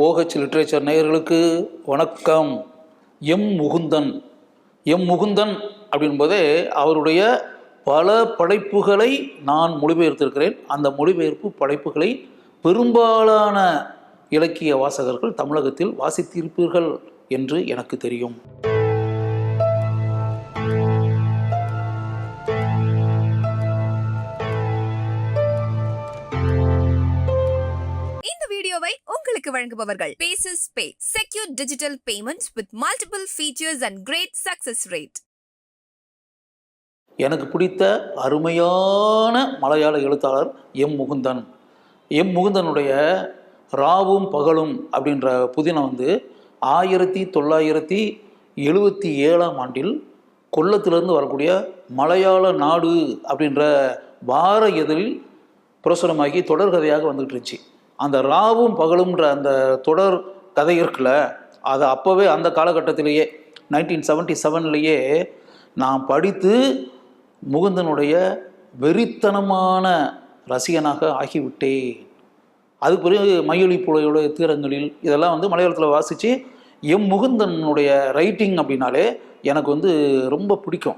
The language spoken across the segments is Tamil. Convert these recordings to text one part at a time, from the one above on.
ஓஹெச் லிட்ரேச்சர் நேயர்களுக்கு வணக்கம். எம் முகுந்தன். எம் முகுந்தன் அப்படின்போதே அவருடைய பல படைப்புகளை நான் மொழிபெயர்த்திருக்கிறேன். அந்த மொழிபெயர்ப்பு படைப்புகளை பெரும்பாலான இலக்கிய வாசகர்கள் தமிழகத்தில் வாசித்திருப்பீர்கள் என்று எனக்கு தெரியும். இந்த வீடியோவை உங்களுக்கு வழங்குபவர்கள். Paces pay secure digital payments with multiple features and great success rate எனக்கு பிடித்த அருமையான மலையாள எழுத்தாளர் எம் முகுந்தன். எம் முகுந்தனுடைய ராவும் பகலும் அப்படின்ற புதினம் வந்து ஆயிரத்தி தொள்ளாயிரத்தி எழுபத்தி ஏழாம் ஆண்டில் கொல்லத்திலிருந்து வரக்கூடிய மலையாள நாடு அப்படின்ற வார இதழில் பிரசுரமாகி தொடர்கதையாக வந்துகிட்டு இருந்துச்சு. அந்த ராவும் பகலும்ன்ற அந்த தொடர் கதை இருக்குல்ல அதை அப்போவே அந்த காலகட்டத்திலேயே நைன்டீன் செவன்ட்டி செவன்லேயே நான் படித்து முகுந்தனுடைய வெறித்தனமான ரசிகனாக ஆகிவிட்டேன். அதுக்கு பிறகு மையொலி தீரங்களில் இதெல்லாம் வந்து மலையாளத்தில் வாசித்து எம் முகுந்தனுடைய ரைட்டிங் அப்படின்னாலே எனக்கு வந்து ரொம்ப பிடிக்கும்.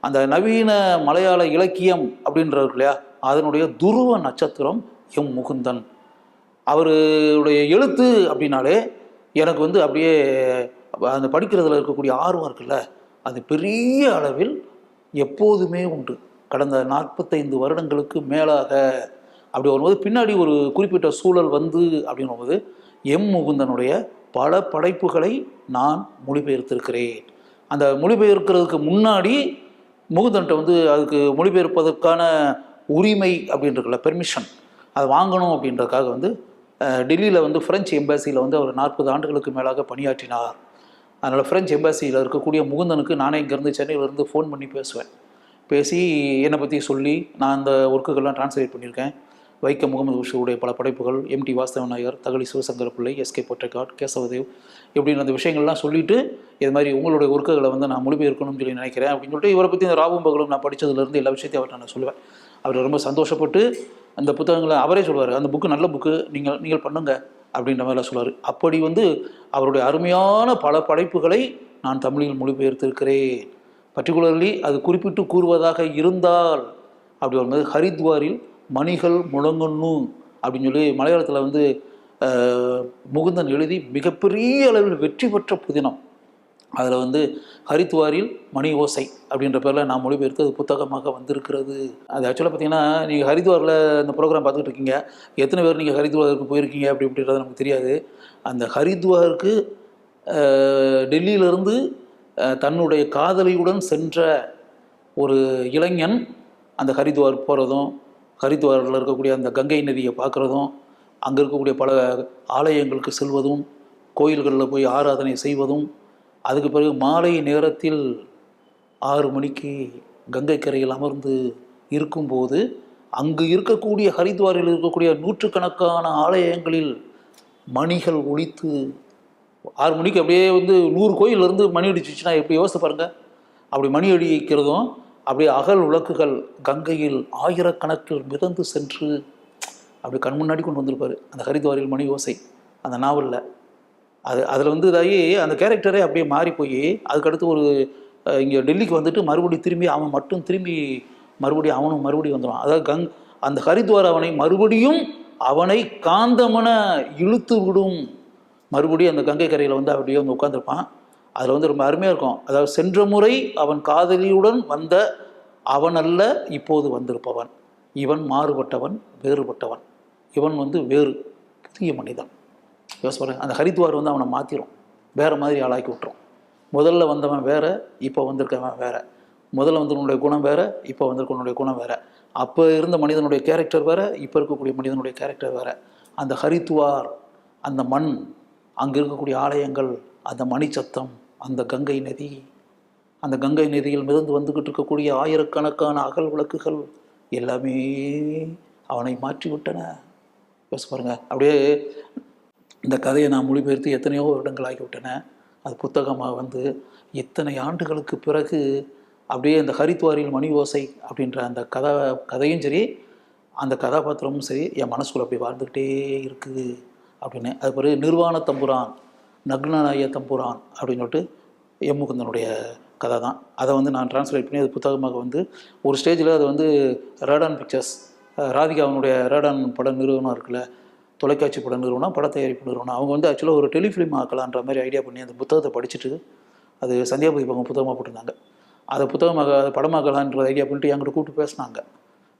அந்த நவீன மலையாள இலக்கியம் அப்படின்றது இல்லையா அதனுடைய துருவ நட்சத்திரம் எம் முகுந்தன். அவருடைய எழுத்து அப்படின்னாலே எனக்கு வந்து அப்படியே அந்த படிக்கிறதுல இருக்கக்கூடிய ஆர்வம் இருக்குல்ல அது பெரிய அளவில் எப்போதுமே உண்டு. கடந்த நாற்பத்தைந்து வருடங்களுக்கு மேலாக அப்படி வரும்போது பின்னாடி ஒரு குறிப்பிட்ட சூழல் வந்து அப்படின்னு போது எம் முகுந்தனுடைய பல படைப்புகளை நான் மொழிபெயர்த்திருக்கிறேன். அந்த மொழிபெயர்க்கிறதுக்கு முன்னாடி முகுந்தன்ட்ட வந்து அதுக்கு மொழிபெயர்ப்பதற்கான உரிமை அப்படின்றதுல பெர்மிஷன் அதை வாங்கணும் அப்படின்றதுக்காக வந்து டெல்லியில் வந்து ஃப்ரெஞ்சு எம்பாசியில் வந்து அவர் நாற்பது ஆண்டுகளுக்கு மேலாக பணியாற்றினார். அதனால் ஃப்ரெஞ்ச் எம்பாசியில் இருக்கக்கூடிய முகுந்தனுக்கு நானே இங்கேருந்து சென்னையிலேருந்து ஃபோன் பண்ணி பேசுவேன். பேசி என்னை பற்றி சொல்லி நான் அந்த ஒர்க்குகள்லாம் டிரான்ஸ்லேட் பண்ணியிருக்கேன். வைக்க முகமது உஷருடைய பல படைப்புகள் எம்டி வாஸ்தவ நாயர் தகழி சிவசங்கர பிள்ளை எஸ்கே பொட்டைக்காட் கேசவதேவ் இப்படின்னு அந்த விஷயங்கள்லாம் சொல்லிவிட்டு இது மாதிரி உங்களுடைய ஒர்க்குகளை வந்து நான் மொழிபெயர்க்கணும்னு சொல்லி நினைக்கிறேன் அப்படின்னு சொல்லிட்டு இவரை பற்றி இந்த ராவும் பகலும் நான் படித்ததுலேருந்து எல்லா விஷயத்தையும் அவர்கிட்ட நான் சொல்லுவேன். அவர் ரொம்ப சந்தோஷப்பட்டு அந்த புத்தகங்களை அவரே சொல்லுவார் அந்த புக்கு நல்ல புக்கு நீங்கள் நீங்கள் பண்ணுங்க அப்படின்ற மாதிரிலாம் சொல்லுவார் அப்படி வந்து அவருடைய அருமையான பல படைப்புகளை நான் தமிழில் மொழிபெயர்த்திருக்கிறேன். பர்டிகுலர்லி அது குறிப்பிட்டு கூறுவதாக இருந்தால் அப்படி வரும்போது ஹரித்வாரில் மணிகள் முழங்கன்னு அப்படின்னு சொல்லி மலையாளத்தில் வந்து முகுந்தன் எழுதி மிகப்பெரிய அளவில் வெற்றி பெற்ற புதினம். அதில் வந்து ஹரித்வாரில் மணி ஓசை அப்படின்ற பேரில் நான் மொழிபெயர்த்து அது புத்தகமாக வந்திருக்கிறது. அது ஆக்சுவலாக பார்த்தீங்கன்னா நீங்கள் ஹரித்வாரில் இந்த ப்ரோக்ராம் பார்த்துக்கிட்டு இருக்கீங்க. எத்தனை பேர் நீங்கள் ஹரித்வாருக்கு போயிருக்கீங்க அப்படி அப்படின்றது நமக்கு தெரியாது. அந்த ஹரித்வாருக்கு டெல்லியிலிருந்து தன்னுடைய காதலியுடன் சென்ற ஒரு இளைஞன் அந்த ஹரித்வார் போகிறதும் ஹரித்வாரில் இருக்கக்கூடிய அந்த கங்கை நதியை பார்க்குறதும் அங்கே இருக்கக்கூடிய பல ஆலயங்களுக்கு செல்வதும் கோயில்களில் போய் ஆராதனை செய்வதும் அதுக்கு பிறகு மாலை நேரத்தில் ஆறு மணிக்கு கங்கை கரையில் அமர்ந்து இருக்கும்போது அங்கு இருக்கக்கூடிய ஹரித்வாரில் இருக்கக்கூடிய நூற்றுக்கணக்கான ஆலயங்களில் மணிகள் ஒழித்து ஆறு மணிக்கு அப்படியே வந்து நூறு கோயிலிருந்து மணி அடிச்சிச்சுன்னா எப்படி யோசித்து பாருங்கள் அப்படி மணி அடிக்கிறதும் அப்படியே அகல் விளக்குகள் கங்கையில் ஆயிரக்கணக்கில் மிதந்து சென்று அப்படி கண் முன்னாடி கொண்டு வந்திருப்பார். அந்த ஹரித்வாரில் மணி யோசை அந்த நாவலில் அது அதில் வந்து இதாகி அந்த கேரக்டரே அப்படியே மாறி போய் அதுக்கடுத்து ஒரு இங்கே டெல்லிக்கு வந்துட்டு மறுபடியும் திரும்பி அவன் மட்டும் திரும்பி மறுபடியும் அவனும் மறுபடியும் வந்துடுவான் அதாவது கங் அந்த ஹரித்வார் அவனை மறுபடியும் அவனை காந்தமன இழுத்து விடும். மறுபடியும் அந்த கங்கை கரையில் வந்து அப்படியே வந்து உட்காந்துருப்பான் அதில் வந்து ரொம்ப அருமையாக இருக்கும். அதாவது சென்ற முறை அவன் காதலியுடன் வந்த அவன் அல்ல இப்போது வந்திருப்பவன். இவன் மாறுபட்டவன் வேறுபட்டவன். இவன் வந்து வேறு புதிய மனிதன். யோசிச்சு பாருங்க அந்த ஹரித்வார் வந்து அவனை மாற்றிடும் வேறு மாதிரி ஆளாக்கி விட்டுரும். முதல்ல வந்தவன் வேறு இப்போ வந்திருக்கவன் வேறு. முதல்ல வந்தவனுடைய குணம் வேறு இப்போ வந்திருக்கவனுடைய குணம் வேறு. அப்போ இருந்த மனிதனுடைய கேரக்டர் வேறு இப்போ இருக்கக்கூடிய மனிதனுடைய கேரக்டர் வேறு. அந்த ஹரித்வார் அந்த மண் அங்கே இருக்கக்கூடிய ஆலயங்கள் அந்த மணிச்சத்தம் அந்த கங்கை நதி அந்த கங்கை நதியில் மிதந்து வந்துக்கிட்டு இருக்கக்கூடிய ஆயிரக்கணக்கான அகல் விளக்குகள் எல்லாமே அவனை மாற்றி விட்டன யோசிச்சு பாருங்க. அப்படியே இந்த கதையை நான் மொழிபெயர்த்து எத்தனையோ வருடங்கள் ஆகிவிட்டன அது புத்தகமாக வந்து இத்தனை ஆண்டுகளுக்கு பிறகு அப்படியே இந்த ஹரித்வாரில் மணி ஓசை அப்படின்ற அந்த கதை கதையும் சரி அந்த கதாபாத்திரமும் சரி என் மனசுக்குள்ள அப்படி வாழ்ந்துக்கிட்டே இருக்குது அப்படின்னு. அது பிறகு நிர்வாண தம்புரான் நக்னநாய தம்புரான் அப்படின்னு சொல்லிட்டு எம் முகுந்தனுடைய கதை தான். அதை வந்து நான் டிரான்ஸ்லேட் பண்ணி அது புத்தகமாக வந்து ஒரு ஸ்டேஜில் அது வந்து ரேடான் பிக்சர்ஸ் ராதிகா அவனுடைய ரேடான் பட நிறுவனம் இருக்குல்ல தொலைக்காட்சி பட நிறுவனம் பட தயாரிப்பு நிறுவனம். அவங்க வந்து ஆக்சுவலாக ஒரு டெலிஃபிலிம் ஆக்கலான்ற மாதிரி ஐடியா பண்ணி அந்த புத்தகத்தை படிச்சுட்டு அது சந்தியாபதி பக்கம் புத்தகமாக போட்டிருந்தாங்க. அதை புத்தகமாக அதை படமாக்கலான்ற ஐடியா பண்ணிட்டு என்கிட்ட கூப்பிட்டு பேசினாங்க.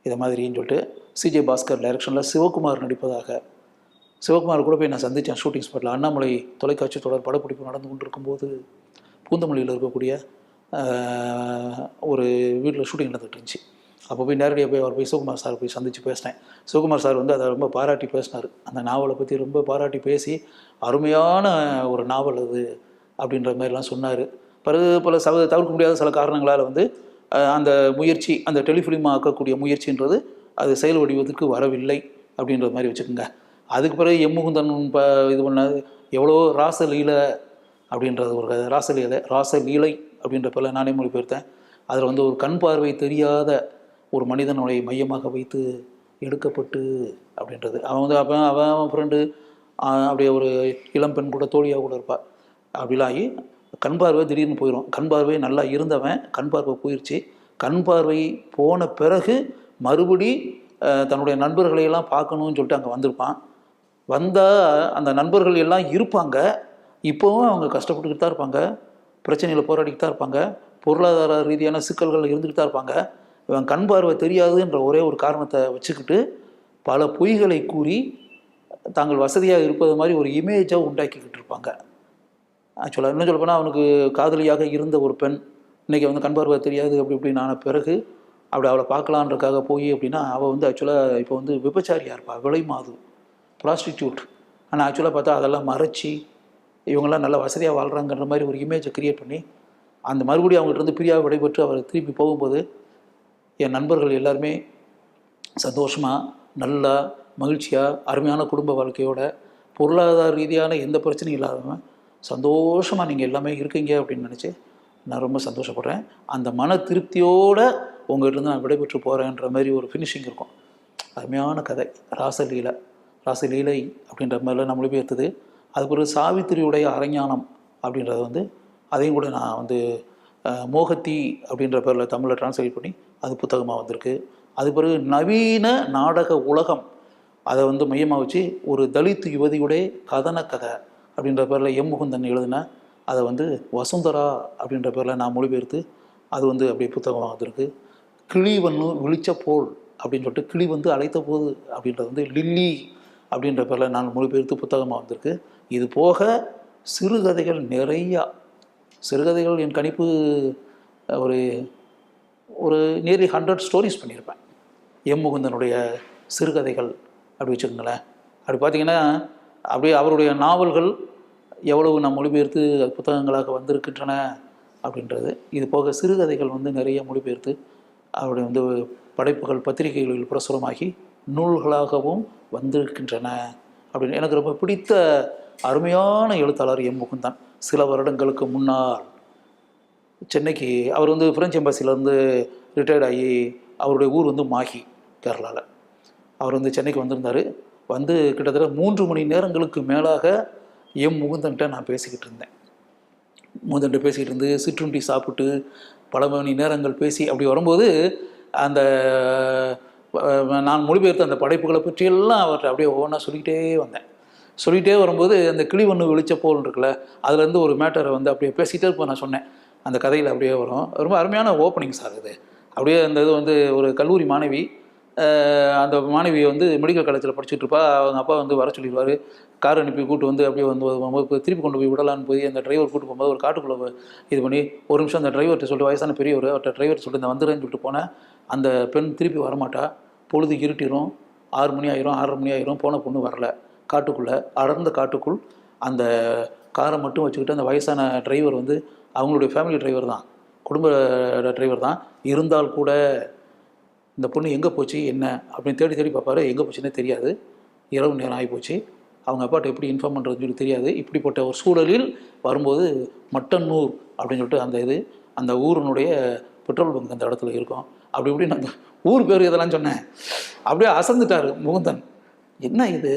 இதை மாதிரின்னு சொல்லிட்டு சிஜே பாஸ்கர் டைரக்ஷனில் சிவகுமார் நடிப்பதாக. சிவகுமார் கூட போய் நான் சந்தித்தேன் ஷூட்டிங் ஸ்பாட்டில் அண்ணாமலை தொலைக்காட்சி தொடர் படப்பிடிப்பு நடந்து கொண்டிருக்கும்போது பூந்தமல்லியில் இருக்கக்கூடிய ஒரு வீட்டில் ஷூட்டிங் நடந்துகிட்டு இருந்துச்சு. அப்போ போய் நேரடியாக போய் அவர் போய் சிவகுமார் சார் போய் சந்தித்து பேசினேன். சிவகுமார் சார் வந்து அதை ரொம்ப பாராட்டி பேசினார். அந்த நாவலை பற்றி ரொம்ப பாராட்டி பேசி அருமையான ஒரு நாவல் அது அப்படின்ற மாதிரிலாம் சொன்னார். பிறகு பல சவ தவிர்க்க முடியாத சில காரணங்களால் வந்து அந்த முயற்சி அந்த டெலிஃபிலிம் ஆக்கக்கூடிய முயற்சின்றது அது செயல் வடிவத்துக்கு வரவில்லை அப்படின்ற மாதிரி வச்சுக்கோங்க. அதுக்கு பிறகு எம்முகுந்தன் இப்போ இது பண்ணது எவ்வளோ ராசலீலை அப்படின்றது ஒரு ராசலீலை ராசலீலை அப்படின்ற பல நானே மொழிபெயர்த்தேன் அதில் வந்து ஒரு கண் பார்வை தெரியாத ஒரு மனிதனுடைய மையமாக வைத்து எடுக்கப்பட்டு அப்படின்றது. அவன் வந்து அப்போ அவன் அவன் ஃப்ரெண்டு அப்படியே ஒரு இளம் பெண் கூட தோழியாக கூட இருப்பாள் அப்படிலாம் ஆகி கண் பார்வை திடீர்னு போயிடும் கண் பார்வை நல்லா இருந்தவன் கண் பார்வை போயிடுச்சு கண் பார்வை போன பிறகு மறுபடி தன்னுடைய நண்பர்களை எல்லாம் பார்க்கணும்னு சொல்லிட்டு அங்கே வந்திருப்பான். வந்தால் அந்த நண்பர்கள் எல்லாம் இருப்பாங்க. இப்போவும் அவங்க கஷ்டப்பட்டுக்கிட்டு தான் இருப்பாங்க. பிரச்சனையில் போராடிக்கிட்டு தான் இருப்பாங்க. பொருளாதார ரீதியான சிக்கல்கள் இருந்துக்கிட்டு தான் இருப்பாங்க. இவன் கண் பார்வை தெரியாதுன்ற ஒரே ஒரு காரணத்தை வச்சுக்கிட்டு பல பொய்களை கூறி தாங்கள் வசதியாக இருப்பது மாதிரி ஒரு இமேஜை உண்டாக்கிக்கிட்டு இருப்பாங்க. ஆக்சுவலாக இன்னும் சொல்லப்போனால் அவனுக்கு காதலியாக இருந்த ஒரு பெண் இன்றைக்கி வந்து கண் பார்வை தெரியாது அப்படி இப்படின்னு ஆன பிறகு அப்படி அவளை பார்க்கலான்றக்காக போய் அப்படின்னா அவள் வந்து ஆக்சுவலாக இப்போ வந்து விபச்சாரியாக இருப்பாள் விலை மாது ப்ராஸ்டிடியூட் ஆனால் ஆக்சுவலாக பார்த்தா அதெல்லாம் மறைச்சி இவங்கெல்லாம் நல்லா வசதியாக வாழ்கிறாங்கன்ற மாதிரி ஒரு இமேஜை க்ரியேட் பண்ணி அந்த மறுபடியும் அவங்ககிட்ட இருந்து பிரியாக விடைபெற்று அவர் திருப்பி போகும்போது என் நண்பர்கள் எல்லாருமே சந்தோஷமாக நல்லா மகிழ்ச்சியாக அருமையான குடும்ப வாழ்க்கையோட பொருளாதார ரீதியான எந்த பிரச்சனையும் இல்லாதவன் சந்தோஷமாக நீங்கள் எல்லாமே இருக்கீங்க அப்படின்னு நினச்சி நான் ரொம்ப சந்தோஷப்படுறேன். அந்த மன திருப்தியோடு உங்கள்கிட்ட நான் விடைபெற்று போகிறேன்ற மாதிரி ஒரு ஃபினிஷிங் இருக்கும். அருமையான கதை. ராசலீலை ராசலீலை அப்படின்ற மாதிரிலாம் நான் மொழிபெயர்த்தது அதுக்கு ஒரு சாவித்திரியுடைய அரஞானம் அப்படின்றத வந்து அதையும் கூட நான் வந்து மோகத்தி அப்படின்ற பேரில் தமிழில் டிரான்ஸ்லேட் பண்ணி அது புத்தகமாக வந்திருக்கு. அது பிறகு நவீன நாடக உலகம். அதை வந்து மையமாக வச்சு ஒரு தலித் யுவதியுடைய கதன கதை அப்படின்ற பேரில் எம் முகுந்தன் எழுதின அதை வந்து வசுந்தரா அப்படின்ற பேரில் நான் மொழிபெயர்த்து அது வந்து அப்படியே புத்தகமாக வந்திருக்கு. கிளி வந்து விழிச்ச போல் அப்படின்னு சொல்லிட்டு கிளி வந்து அழைத்த போது அப்படின்றது வந்து லில்லி அப்படின்ற பேரில் நான் மொழிபெயர்த்து புத்தகமாக வந்திருக்கு. இது போக சிறுகதைகள் நிறையா. சிறுகதைகள் என் கணிப்பு ஒரு ஒரு நியர்லி ஹண்ட்ரட் ஸ்டோரிஸ் பண்ணியிருப்பேன். எம் முகுந்தனுடைய சிறுகதைகள் அப்படி வச்சுக்கோங்களேன். அப்படி பார்த்தீங்கன்னா அப்படியே அவருடைய நாவல்கள் எவ்வளவு நான் மொழிபெயர்த்து புத்தகங்களாக வந்திருக்கின்றன அப்படின்றது. இது போக சிறுகதைகள் வந்து நிறைய மொழிபெயர்த்து அவருடைய வந்து படைப்புகள் பத்திரிகைகளில் பிரசுரமாகி நூல்களாகவும் வந்திருக்கின்றன அப்படின்னு. எனக்கு ரொம்ப பிடித்த அருமையான எழுத்தாளர் எம் முகுந்தன் சில வருடங்களுக்கு முன்னால் சென்னைக்கு அவர் வந்து ஃப்ரெஞ்ச் எம்பசிலேருந்து ரிட்டையர்ட் ஆகி அவருடைய ஊர் வந்து மாஹி கேரளாவில் அவர் வந்து சென்னைக்கு வந்திருந்தார். வந்து கிட்டத்தட்ட மூன்று மணி நேரங்களுக்கு மேலாக எம் முகுந்தன்கிட்ட நான் பேசிக்கிட்டு இருந்தேன். முகுந்தன்ட்ட பேசிக்கிட்டு இருந்து சிற்றுண்டி சாப்பிட்டு பல மணி நேரங்கள் பேசி அப்படி வரும்போது அந்த நான் மொழிபெயர்த்த அந்த படைப்புகளை பற்றியெல்லாம் அவர்கிட்ட அப்படியே ஒவ்வொன்றா சொல்லிக்கிட்டே வந்தேன். சொல்லிகிட்டே வரும்போது அந்த கிளி ஒன்று விழிச்ச போல் இருக்குல்ல அதுலேருந்து ஒரு மேட்டரை வந்து அப்படியே பேசிகிட்டே இருப்போம் நான் சொன்னேன். அந்த கதையில் அப்படியே வரும். ரொம்ப அருமையான ஓப்பனிங் சார் இது அப்படியே அந்த இது வந்து ஒரு கல்லூரி மாணவி அந்த மாணவியை வந்து மெடிக்கல் காலேஜில் படிச்சுட்டு இருப்பா. அவங்க அப்பா வந்து வர சொல்லிடுவார். கார் அனுப்பி கூட்டு வந்து அப்படியே வந்து திருப்பி கொண்டு போய் விடலான்னு போய் அந்த டிரைவர் கூட்டு போகும்போது ஒரு காட்டுக்குள்ளே இது பண்ணி ஒரு நிமிஷம் அந்த டிரைவர்கிட்ட சொல்லிட்டு வயசான பெரியவர் அவர்கிட்ட டிரைவர் சொல்லிட்டு இந்த வந்துடுறேன்னு சொல்லிட்டு போனேன். அந்த பெண் திருப்பி வரமாட்டா. பொழுது இருட்டிரும். ஆறு மணி ஆயிரும். ஆறரை மணி ஆயிரும். போன பொண்ணு வரல. காட்டுக்குள்ளே அடர்ந்த காட்டுக்குள் அந்த காரை மட்டும் வச்சுக்கிட்டு அந்த வயசான டிரைவர் வந்து அவங்களுடைய ஃபேமிலி டிரைவர் தான். குடும்ப டிரைவர் தான். இருந்தால் கூட இந்த பொண்ணு எங்கே போச்சு என்ன? அப்படின்னு தேடி தேடி பார்ப்பாரு. எங்கே போச்சுன்னே தெரியாது. இரவு நேரம் ஆகி போச்சு அவங்க அப்பாட்ட எப்படி இன்ஃபார்ம் பண்ணுறதுன்னு சொல்லி தெரியாது. இப்படிப்பட்ட ஒரு சூழலில் வரும்போது மட்டன்னூர் அப்படின்னு சொல்லிட்டு அந்த இது அந்த ஊரினுடைய பெட்ரோல் பங்க் அந்த இடத்துல இருக்கும். அப்படி இப்படி நான் ஊர் பேர் இதெல்லாம் சொன்னேன். அப்படியே அசந்துட்டார் முகுந்தன். என்ன இது?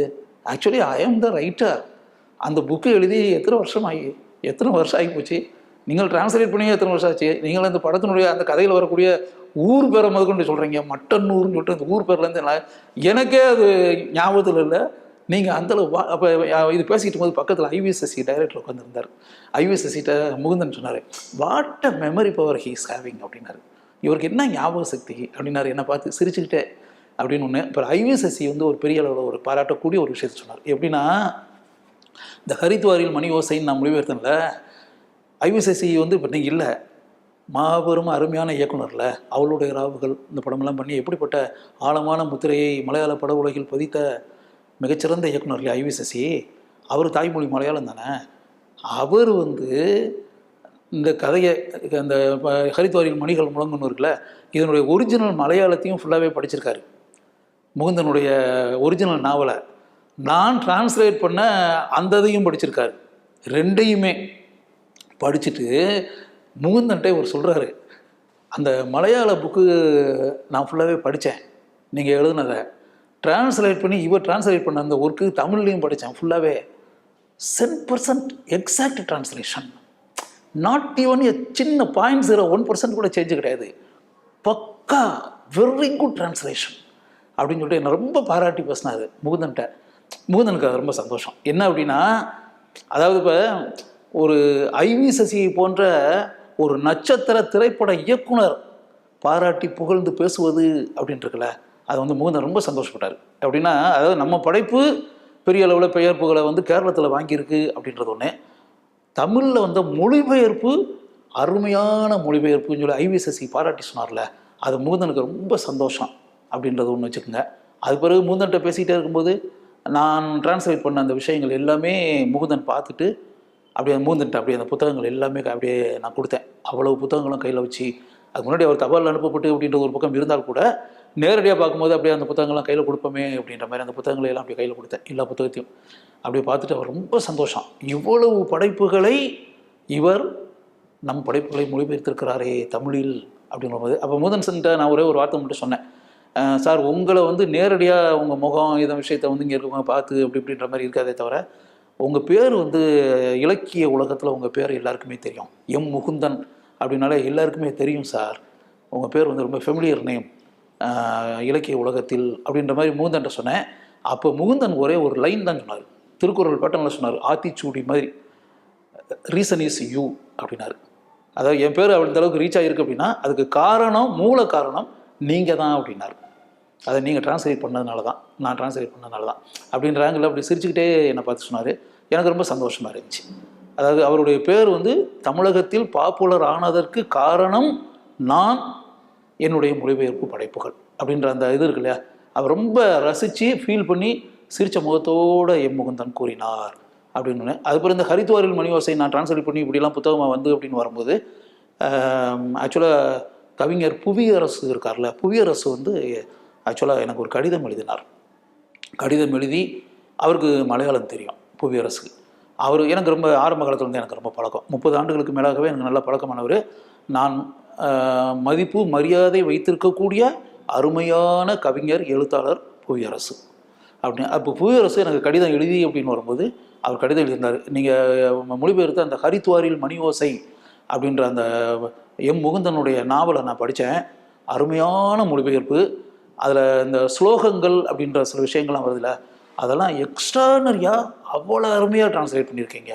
ஆக்சுவலி ஐ ஆம் த ரைட்டர் அந்த புக்கு எழுதி எத்தனை வருஷம் ஆகி எத்தனை வருஷம் ஆகி போச்சு நீங்கள் டிரான்ஸ்லேட் பண்ணி எத்தனை வருஷம் ஆச்சு? நீங்கள் அந்த படத்தினுடைய அந்த கதையில் வரக்கூடிய ஊர் பேரை முதற்கொண்டு சொல்கிறீங்க மட்டன்னூர்னு சொல்லிட்டு அந்த ஊர் பேர்லேருந்து எனக்கே அது ஞாபகத்தில் இல்லை. நீங்கள் அந்தளவு வா அப்போ இது பேசிக்கிட்டு போது பக்கத்தில் ஐவிஎஸ்எஸ்சி டைரக்டர் உட்காந்துருந்தார் ஐவிஎஸ்எஸ்சிட்ட முகுந்தன் சொன்னார் what a memory power he's having அப்படின்னாரு. இவருக்கு என்ன ஞாபக சக்தி? அப்படின்னாரு. என்னை பார்த்து சிரிச்சுக்கிட்டே அப்படின்னு ஒன்று இப்போ ஐவிஎஸ்எஸ்சி வந்து ஒரு பெரிய அளவில் ஒரு பாராட்டக்கூடிய ஒரு விஷயத்தை சொன்னார். எப்படின்னா இந்த ஹரித்வாரில் மணி ஓசைன்னு நான் மொழிபெயர்த்தேன்ல ஐவிசிசி வந்து இப்போ நீங்கள் இல்லை. மாபெரும் அருமையான இயக்குனரில் அவளுடைய ராவுகள் இந்த படமெல்லாம் பண்ணி எப்படிப்பட்ட ஆழமான முத்திரையை மலையாள பட உலகில் பதித்த மிகச்சிறந்த இயக்குனர் இல்லையா ஐவிஎஸ்எஸ்சி அவர் தாய்மொழி மலையாளம் தானே? அவர் வந்து இந்த கதையை அந்த ப- மணிகள் முழங்குன்னு இருக்குல்ல இதனுடைய ஒரிஜினல் மலையாளத்தையும் ஃபுல்லாகவே படிச்சிருக்காரு. முகுந்தனுடைய ஒரிஜினல் நாவலை நான் டிரான்ஸ்லேட் பண்ண அந்த இதையும் படிச்சிருக்காரு. ரெண்டையுமே. படிச்சுட்டு முகுந்தன்ட்டே அவர் சொல்கிறாரு அந்த மலையாள புக்கு நான் ஃபுல்லாகவே படித்தேன் நீங்கள் எழுதுனதை. டிரான்ஸ்லேட் பண்ணி இவர் டிரான்ஸ்லேட் பண்ண அந்த ஒர்க்கு தமிழ்லையும் படித்தேன் ஃபுல்லாகவே cent percent exact translation not even a சின்ன பாயிண்ட் ஜீரோ ஒன் பர்சன்ட் கூட சேஞ்சு கிடையாது. பக்கா வெரி குட் டிரான்ஸ்லேஷன் அப்படின்னு சொல்லிட்டு என்னை ரொம்ப பாராட்டி பேசினார் முகுந்தன்ட்ட. முகுந்தனுக்கு அது ரொம்ப சந்தோஷம். என்ன அப்படின்னா அதாவது இப்போ ஒரு ஐவி சசியை போன்ற ஒரு நட்சத்திர திரைப்பட இயக்குனர் பாராட்டி புகழ்ந்து பேசுவது அப்படின்ட்டுருக்குல்ல அது வந்து முகுந்தன் ரொம்ப சந்தோஷப்பட்டார். அப்படின்னா அதாவது நம்ம படைப்பு பெரிய அளவில் பெயர் புகழை வந்து கேரளத்தில் வாங்கியிருக்கு அப்படின்றது ஒன்று தமிழில் வந்த மொழிபெயர்ப்பு அருமையான மொழிபெயர்ப்புன்னு சொல்லி ஐவிஎஸ்எஸ்சி பாராட்டி சொன்னார்ல அது முகுந்தனுக்கு ரொம்ப சந்தோஷம் அப்படின்றது ஒன்று வச்சுக்கோங்க. அது பிறகு முகுந்தன்கிட்ட பேசிக்கிட்டே இருக்கும்போது நான் டிரான்ஸ்லேட் பண்ண அந்த விஷயங்கள் எல்லாமே முகுந்தன் பார்த்துட்டு அப்படியே மூந்துட்டு அப்படியே அந்த புத்தகங்கள் எல்லாமே அப்படியே நான் கொடுத்தேன். அவ்வளவு புத்தகங்களும் கையில் வச்சு அதுக்கு முன்னாடி அவர் தபால் அனுப்பப்பட்டு அப்படின்ற ஒரு பக்கம் இருந்தால் கூட நேரடியாக பார்க்கும்போது அப்படியே அந்த புத்தகங்கள்லாம் கையில் கொடுப்போமே அப்படின்ற மாதிரி அந்த புத்தகங்களை எல்லாம் அப்படியே கையில் கொடுத்தேன் எல்லா புத்தகத்தையும். அப்படியே பார்த்துட்டு அவர் ரொம்ப சந்தோஷம். இவ்வளவு படைப்புகளை இவர் நம் படைப்புகளை மொழிபெயர்த்திருக்கிறாரே தமிழில் அப்படின்னு போது அப்போ மூதன் சென்ட்ட நான் ஒரே ஒரு வார்த்தை மட்டும் சொன்னேன். சார் உங்களை வந்து நேரடியாக உங்கள் முகம் இதை விஷயத்தை வந்து இங்கே இருக்கவங்க பார்த்து அப்படி இப்படின்ற மாதிரி இருக்காதே தவிர உங்கள் பேர் வந்து இலக்கிய உலகத்தில் உங்கள் பேர் எல்லாருக்குமே தெரியும். எம் முகுந்தன் அப்படின்னாலே எல்லாருக்குமே தெரியும் சார். உங்கள் பேர் வந்து ரொம்ப ஃபெமிலியர் நேம் இலக்கிய உலகத்தில் அப்படின்ற மாதிரி முகுந்தன்ட்ட சொன்னேன். அப்போ முகுந்தன் ஒரே ஒரு லைன் தான் சொன்னார். திருக்குறள் பட்டனில் சொன்னார் ஆத்திச்சூடி மாதிரி. ரீசன் இஸ் யூ அப்படின்னாரு. அதாவது என் பேர் அந்த அளவுக்கு ரீச் ஆகிருக்கு அப்படின்னா அதுக்கு காரணம் மூல காரணம் நீங்கள் தான் அப்படின்னாரு. அதை நீங்கள் டிரான்ஸ்லேட் பண்ணதுனால தான் நான் டிரான்ஸ்லேட் பண்ணதுனால தான் அப்படின்ற அப்படி சிரிச்சுக்கிட்டே என்னை பார்த்து சொன்னார். எனக்கு ரொம்ப சந்தோஷமாக இருந்துச்சு. அதாவது அவருடைய பேர் வந்து தமிழகத்தில் பாப்புலர் ஆனதற்கு காரணம் நான் என்னுடைய மொழிபெயர்ப்பு படைப்புகள் அப்படின்ற அந்த இது இருக்கு இல்லையா? அவர் ரொம்ப ரசித்து ஃபீல் பண்ணி சிரித்த முகத்தோட எம் முகுந்தன் கூறினார் அப்படின்னு. அதுக்கப்புறம் இந்த ஹரித்வாரில் மணிவாசை நான் டிரான்ஸ்லேட் பண்ணி இப்படிலாம் புத்தகமாக வந்து அப்படின்னு வரும்போது ஆக்சுவலாக கவிஞர் புவியரசு இருக்கார்ல புவியரசு வந்து ஆக்சுவலாக எனக்கு ஒரு கடிதம் எழுதினார். கடிதம் எழுதி அவருக்கு மலையாளம் தெரியும் புவியரசுக்கு அவர் எனக்கு ரொம்ப ஆரம்ப காலத்துலேருந்து எனக்கு ரொம்ப பழக்கம். முப்பது ஆண்டுகளுக்கு மேலாகவே எனக்கு நல்ல பழக்கமானவர். நான் மதிப்பு மரியாதை வைத்திருக்கக்கூடிய அருமையான கவிஞர் எழுத்தாளர் புவியரசு அப்படின்னு அப்போ புவியரசு எனக்கு கடிதம் எழுதி அப்படின்னு வரும்போது அவர் கடிதம் எழுதியிருந்தார். நீங்கள் மொழிபெயர்த்த அந்த ஹரித்வாரில் மணி ஓசை அப்படின்ற அந்த எம் முகுந்தனுடைய நாவலை நான் படித்தேன். அருமையான மொழிபெயர்ப்பு. அதில் இந்த ஸ்லோகங்கள் அப்படின்ற சில விஷயங்கள்லாம் வருதுல்ல அதெல்லாம் எக்ஸ்ட்ரானரியாக அவ்வளோ அருமையாக ட்ரான்ஸ்லேட் பண்ணியிருக்கீங்க.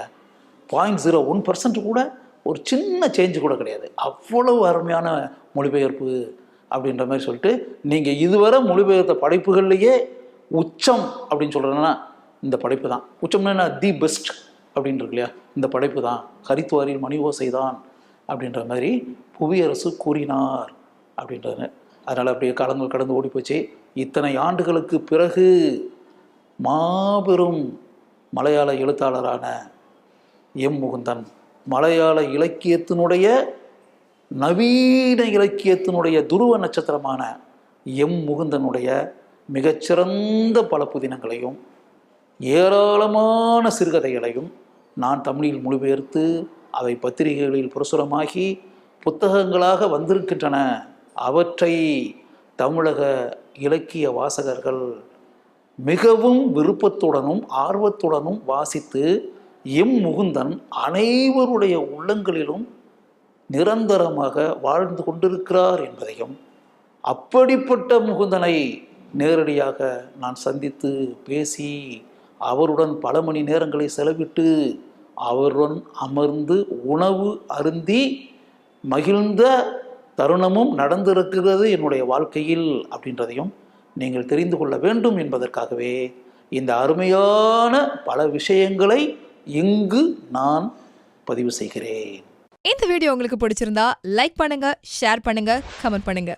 பாயிண்ட் ஜீரோ ஒன் பர்சன்ட் கூட ஒரு சின்ன சேஞ்ச் கூட கிடையாது. அவ்வளவு அருமையான மொழிபெயர்ப்பு அப்படின்ற மாதிரி சொல்லிட்டு நீங்கள் இதுவரை மொழிபெயர்த்த படைப்புகள்லையே உச்சம் அப்படின்னு சொல்கிறேன்னா இந்த படைப்பு தான். உச்சம்னா என்ன? தி பெஸ்ட் அப்படின்னு இருக்கு இல்லையா? இந்த படைப்பு தான். ஹரித்வாரில் மணி ஓசை தான் அப்படின்ற மாதிரி புவியரசு கூறினார் அப்படின்றது அதனால் அப்படியே காலங்கள் கடந்து ஓடி போச்சு இத்தனை ஆண்டுகளுக்கு பிறகு மாபெரும் மலையாள எழுத்தாளரான எம் முகுந்தன் மலையாள இலக்கியத்தினுடைய நவீன இலக்கியத்தினுடைய துருவ நட்சத்திரமான எம் முகுந்தனுடைய மிகச்சிறந்த பல புதினங்களையும் ஏராளமான சிறுகதைகளையும் நான் தமிழில் மொழிபெயர்த்து அவை பத்திரிகைகளில் பிரசுரமாகி புத்தகங்களாக வந்திருக்கின்றன. அவற்றை தமிழக இலக்கிய வாசகர்கள் மிகவும் விருப்பத்துடனும் ஆர்வத்துடனும் வாசித்து எம் முகுந்தன் அனைவருடைய உள்ளங்களிலும் நிரந்தரமாக வாழ்ந்து கொண்டிருக்கிறார் என்பதையும் அப்படிப்பட்ட முகுந்தனை நேரடியாக நான் சந்தித்து பேசி அவருடன் பல மணி நேரங்களை செலவிட்டு அவருடன் அமர்ந்து உணவு அருந்தி மகிழ்ந்த தருணமும் நடந்திருக்கிறது என்னுடைய வாழ்க்கையில் அப்படின்றதையும் நீங்கள் தெரிந்து கொள்ள வேண்டும் என்பதற்காகவே இந்த அருமையான பல விஷயங்களை இங்கு நான் பதிவு செய்கிறேன். இந்த வீடியோ உங்களுக்கு பிடிச்சிருந்தா லைக் பண்ணுங்க ஷேர் பண்ணுங்க கமெண்ட் பண்ணுங்க.